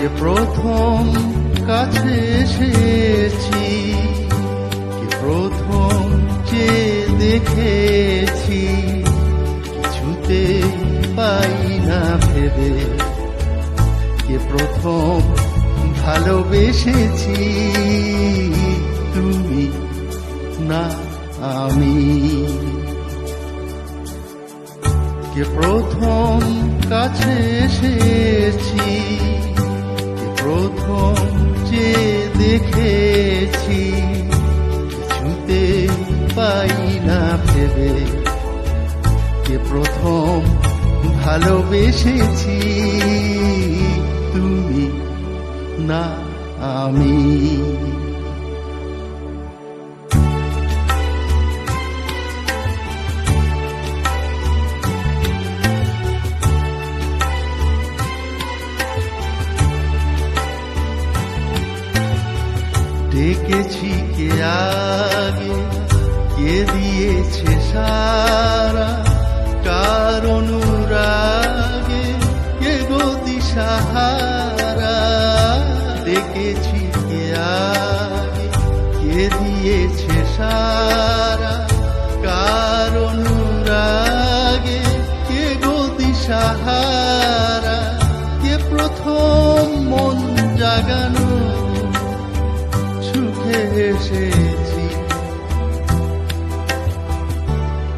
যে প্রথম কাছে এসেছি যে প্রথম যে দেখেছি, কিছুতে পাই না ভেবে কে প্রথম ভালোবেসেছি, তুমি না আমি। কে প্রথম কাছে এসেছি কে প্রথম যে দেখেছি ছুতে পাই না ভেবে। কে প্রথম ভালোবেসেছি তুমি না আমি। ডেকেছি কে আগে? কে দিয়েছে সারা? কার অনুরাগে? কে গতি সাহারা? দেখেছি কে আগে? কে দিয়েছে সারা? কার অনুরাগে? কে গতি সাহারা? কে প্রথম মন জাগানো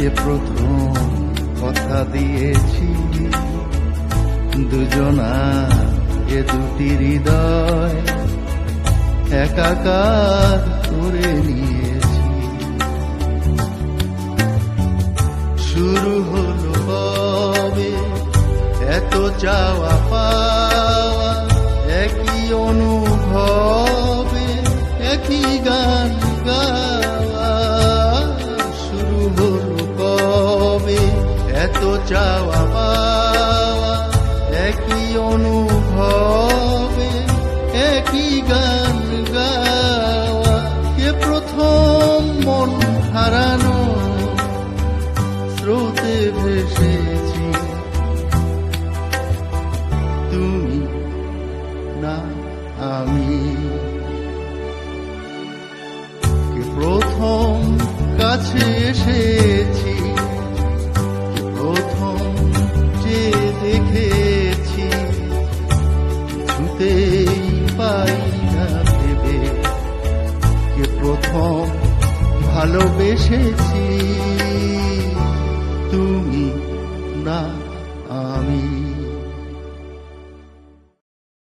কে প্রথম কথা দিয়েছি। দুজনা এ দুটি হৃদয় একাকার করে নিয়েছি। শুরু হলো কবে? এত চাওয়া পাওয়া চাওয়া পাওয়া, একই অনুভবে, একই গান গাওয়া, কে প্রথম মন হারানো? স্রোতে ভেসেছি। তুমি না, আমি। প্রথম কাছে এসেছি হতেই পারি না ভেবে কে প্রথম ভালোবেসেছি তুমি না